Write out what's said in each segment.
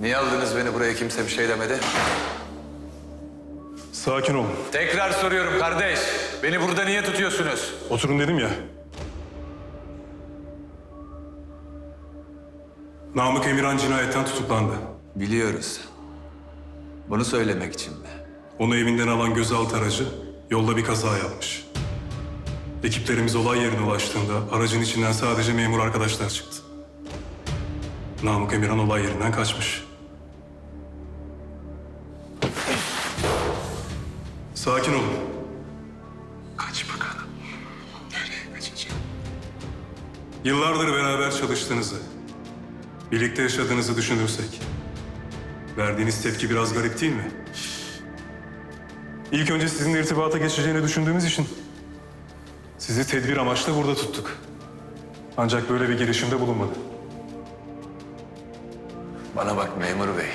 Niye aldınız beni buraya kimse bir şey demedi? Sakin olun. Tekrar soruyorum kardeş. Beni burada niye tutuyorsunuz? Oturun dedim ya. Namık Emirhan cinayetten tutuklandı. Biliyoruz. Bunu söylemek için mi? Onu evinden alan gözaltı aracı yolda bir kaza yapmış. Ekiplerimiz olay yerine ulaştığında aracın içinden sadece memur arkadaşlar çıktı. Namık Emirhan olay yerinden kaçmış. Sakin olun. Kaç bakalım. Nereye kaçacağım? Yıllardır beraber çalıştığınızı, birlikte yaşadığınızı düşünürsek, verdiğiniz tepki biraz garip değil mi? İlk önce sizinle irtibata geçeceğini düşündüğümüz için sizi tedbir amaçlı burada tuttuk. Ancak böyle bir girişimde bulunmadı. Bana bak memur bey.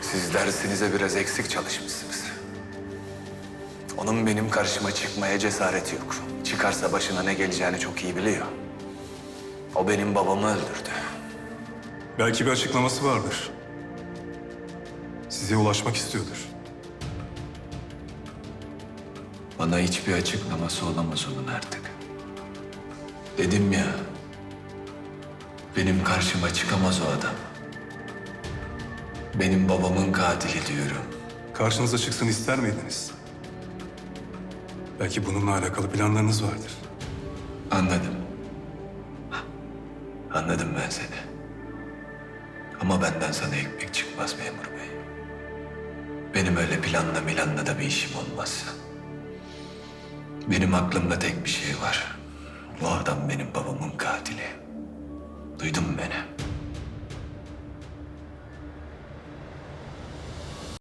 Siz dersinize biraz eksik çalışmışsınız. Onun benim karşıma çıkmaya cesareti yok. Çıkarsa başına ne geleceğini çok iyi biliyor. O benim babamı öldürdü. Belki bir açıklaması vardır. Size ulaşmak istiyordur. Bana hiçbir açıklaması olamaz onun artık. Dedim ya, benim karşıma çıkamaz o adam. Benim babamın katili diyorum. Karşınıza çıksın ister miydiniz? Belki bununla alakalı planlarınız vardır. Anladım. Anladım ben seni. Ama benden sana ekmek çıkmaz memur bey. Benim öyle planla milanla da bir işim olmaz. Benim aklımda tek bir şey var. Bu adam benim babamın katili. Duydun mu beni?